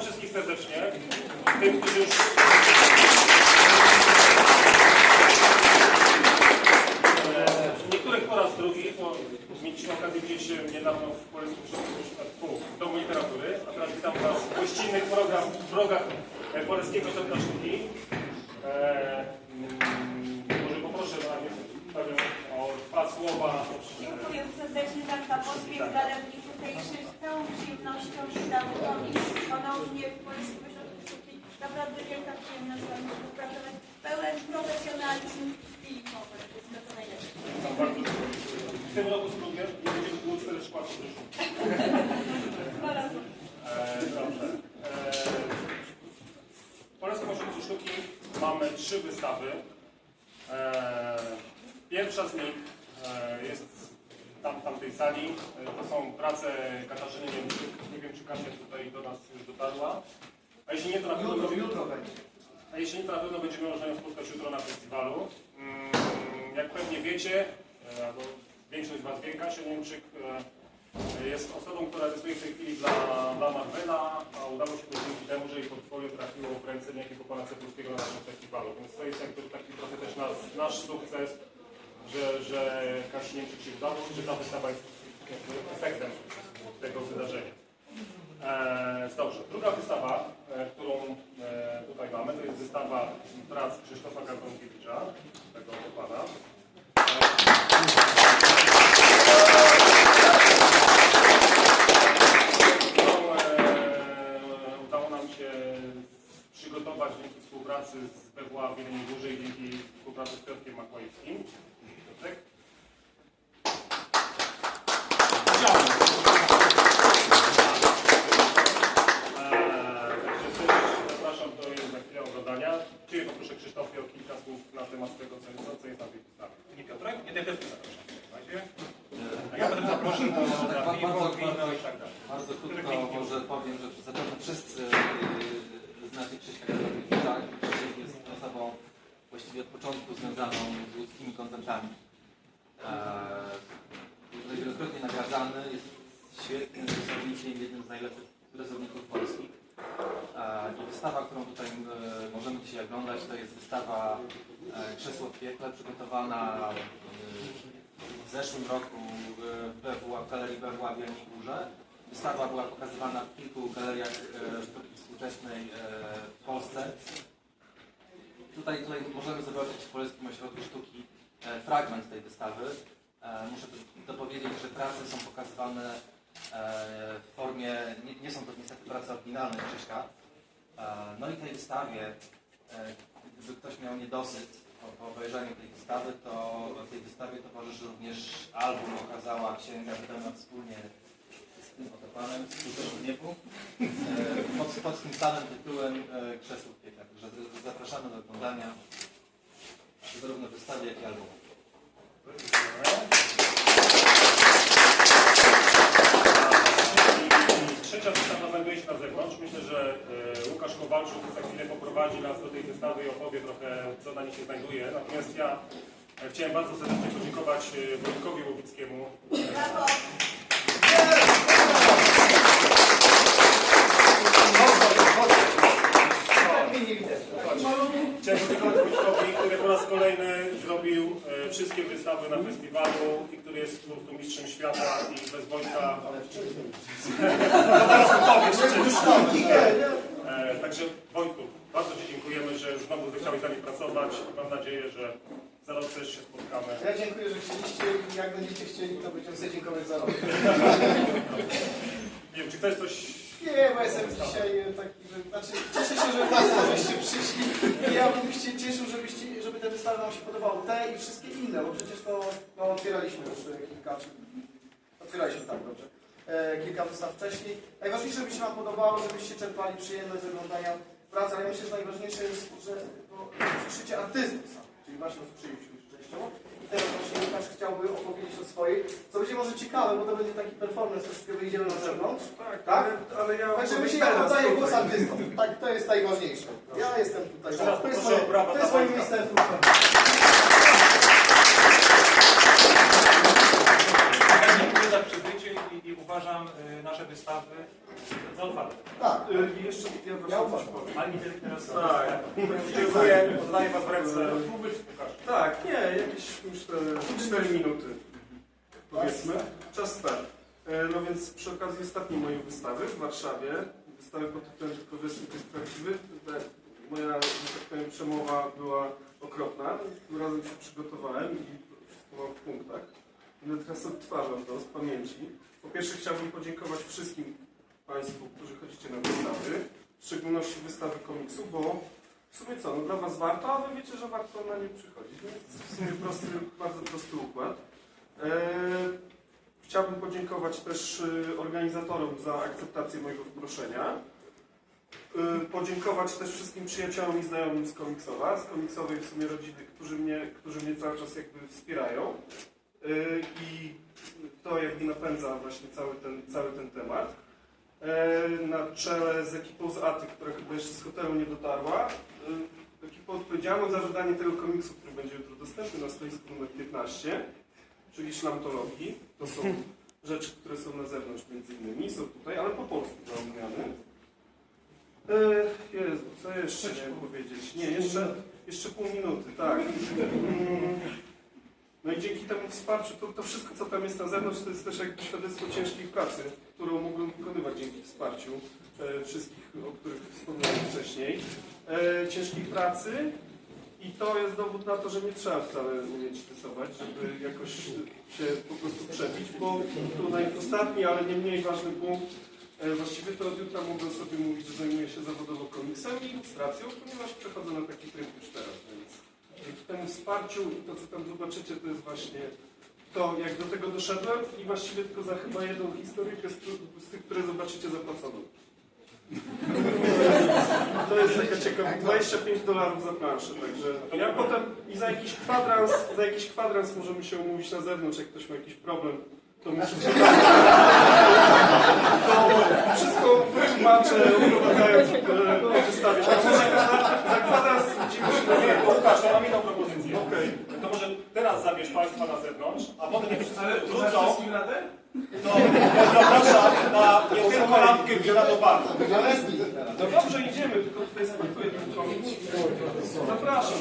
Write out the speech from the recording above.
wszystkich serdecznie. Tym, którzy już... E, Niektórych po raz drugi, bo mieliśmy okazję widzieć niedawno w Polskim w Domu Literatury, a teraz witam Was w gościnnych program, progach e, Polskiego Centra Sztuki. E, mm, może poproszę powiem o dwa słowa. Dziękuję serdecznie Marta Polskiej Galerni Tutejszej. Z całą przyjemnością witam Komisji ponownie w Polskim Ośrodku Sztuki. Naprawdę wielka przyjemność z Wami współpracować. Pełen profesjonalizm i humor. To najlepsze. Tam bardzo w tym roku spróbuję i będziemy było 4 szkła. Dwa razy. E, Dobrze. E, W Polskim Ośrodku Sztuki mamy trzy wystawy. E, Pierwsza z nich jest tam tamtej sali. E, To są prace Katarzyny Niemczyk. Nie wiem, czy Kasia tutaj do nas już dotarła. A jeśli nie, to na pewno Jutro, będzie- jutro będzie. a jeśli nie, to na pewno będziemy można ją spotkać jutro na festiwalu. Mm, Jak pewnie wiecie, e, albo większość z Was wie, Kasia Niemczyk e, jest osobą, która rysuje w tej chwili dla, dla Marvela, a udało się to dzięki temu, że jej portfolio trafiło w ręce niejakiego pana Cebulskiego na naszym festiwalu. Więc to jest jakby taki trochę też nasz, nasz sukces, że, że Kasi Niemczyk się że ta wystawa jest efektem tego wydarzenia. E, dobrze. Druga wystawa, e, którą e, tutaj mamy, to jest wystawa prac Krzysztofa Garbonkiewicza, tego pana. Którą, Zapraszam. A ja potem zaproszę do, Tak, na ba- piwo, bardzo, wino i tak dalej. bardzo krótko może powiem, że zapewne wszyscy yy, znacie Krzyśka Kazimierza. Krzysiek jest osobą właściwie od początku związaną z ludzkimi kontentami. Eee, wielokrotnie nagradzany, jest świetnym rysownikiem, jednym z najlepszych rysowników polskich. Eee, I wystawa, którą tutaj e, możemy dzisiaj oglądać, to jest wystawa e, w piekle, przygotowana e, w zeszłym roku e, w galerii BWA w Jeleniej Górze. Wystawa była pokazywana w kilku galeriach e, sztuki współczesnej w Polsce. Tutaj, tutaj możemy zobaczyć w Polskim Ośrodku Sztuki e, fragment tej wystawy. E, Muszę dopowiedzieć, że prace są pokazywane e, w formie, nie, nie są to niestety prace oryginalne Krzyśka. No i tej wystawie, gdyby ktoś miał niedosyt po, obejrzeniu tej wystawy, to tej wystawie towarzyszy również album, okazała księga wydana wspólnie z tym oto panem, z kulturą wieku, e, pod, pod tym samym tytułem e, Krzesło w piekle. Także zapraszamy do oglądania zarówno wystawy, jak i albumu. Trzecia wystawa znajduje się na zewnątrz. Myślę, że e, Kowalczuk za chwilę poprowadzi nas do tej wystawy i opowie trochę, co na niej się znajduje. Natomiast ja e, chciałem bardzo serdecznie podziękować e, Wojtkowi Łowickiemu. Brawo. Chciałem podziękować Wojtkowi, który po raz kolejny zrobił e, wszystkie wystawy na festiwalu i który jest po prostu mistrzem świata i bez Wojtka... No teraz opowiesz, E, Także Wojtku, bardzo Ci dziękujemy, że znowu zechciałeś z nami pracować. Mam nadzieję, że za rok też się spotkamy. Ja dziękuję, że chcieliście i jak będziecie chcieli, to będziemy sobie dziękować za rok. Nie wiem, czy chcesz coś... Nie, bo jestem dzisiaj e, taki, że, znaczy cieszę się, że Państwo żeście przyszli i ja bym się cieszył, żebyście, żeby te wystawy Wam się podobały, te i wszystkie inne, bo przecież to no, otwieraliśmy już e, kilka, czy otwieraliśmy tak dobrze, kilka wystaw wcześniej. Najważniejsze, żeby się Wam podobało, żebyście czerpali przyjemność z oglądania pracy, ale ja myślę, że najważniejsze jest, że słyszycie artystów sam, czyli właśnie usłyszeliśmy już częściowo. I teraz właśnie Łukasz chciałby opowiedzieć o swojej, co będzie może ciekawe, bo to będzie taki performance, troszeczkę wyjdziemy na zewnątrz. Tak? Ale ja Także mi się ja oddaję głos artystom. Tak, to jest najważniejsze. Ja jestem tutaj. To jest moje, to jest moje miejsce wystawy Zaufany. Tak, Y, jeszcze ja Ja coś uważam. powiem. Pani dyrektor Tak. Dziękuję, oddaję was w ręce. Łukasz. Tak, nie, jakieś myślę 4 minuty powiedzmy. Czas start. E, No więc przy okazji ostatniej mojej wystawy w Warszawie, wystawy pod tytułem Tylko Wrestling jest prawdziwy, moja, że tak powiem, przemowa była okropna. Tym razem się przygotowałem i wszystko mam w punktach. Będę teraz odtwarzał to z pamięci. Po pierwsze chciałbym podziękować wszystkim Państwu, którzy chodzicie na wystawy, w szczególności wystawy komiksu, bo w sumie co, no dla Was warto, a Wy wiecie, że warto na nie przychodzić. Więc w sumie prosty, bardzo prosty układ. Eee, chciałbym podziękować też y, organizatorom za akceptację mojego zaproszenia. Y, podziękować też wszystkim przyjaciołom i znajomym z komiksowa, z komiksowej w sumie rodziny, którzy mnie, którzy mnie cały czas jakby wspierają. Y, I to jakby napędza właśnie cały ten, cały ten temat. E, na czele z ekipą z Aty, która chyba jeszcze z hotelu nie dotarła. E, Ekipą odpowiedzialną za wydanie tego komiksu, który będzie jutro dostępny na stoisku numer 15, czyli szlamtologii. To są rzeczy, które są na zewnątrz między innymi, są tutaj, ale po polsku dla odmiany. E, Jezu, co jeszcze chciałem powiedzieć? Nie, jeszcze, jeszcze pół minuty, tak. No i dzięki temu wsparciu, to, to wszystko, co tam jest na zewnątrz, to jest też jakby świadectwo ciężkiej pracy, którą mogłem wykonywać dzięki wsparciu e, wszystkich, o których wspomniałem wcześniej. E, ciężkiej pracy i to jest dowód na to, że nie trzeba wcale umieć rysować, żeby jakoś się po prostu przebić, bo tu naj- ostatni, ale nie mniej ważny punkt, e, właściwie to od jutra mogę sobie mówić, że zajmuję się zawodowo komiksem i ilustracją, ponieważ przechodzę na taki tryb już teraz, więc dzięki temu wsparciu i to, co tam zobaczycie, to jest właśnie to, jak do tego doszedłem i właściwie tylko za chyba jedną historyjkę z, tych, które zobaczycie zapłaconą. To jest taka ciekawa, 25 dolarów za planszę, także ja potem i za jakiś kwadrans, za jakiś kwadrans możemy się umówić na zewnątrz, jak ktoś ma jakiś problem, to mi wszystko, to wszystko wytłumaczę, oprowadzając e, po wystawie. Także za, za kwadrans widzimy się na Nie, bo Łukasz, to mam inną propozycję. To może teraz zabierz Państwa na zewnątrz, a potem jak wszyscy wrócą, to zapraszam na nie tylko lampkę wzięła do baru. No dobrze, idziemy, tylko tutaj komiks. Zapraszam.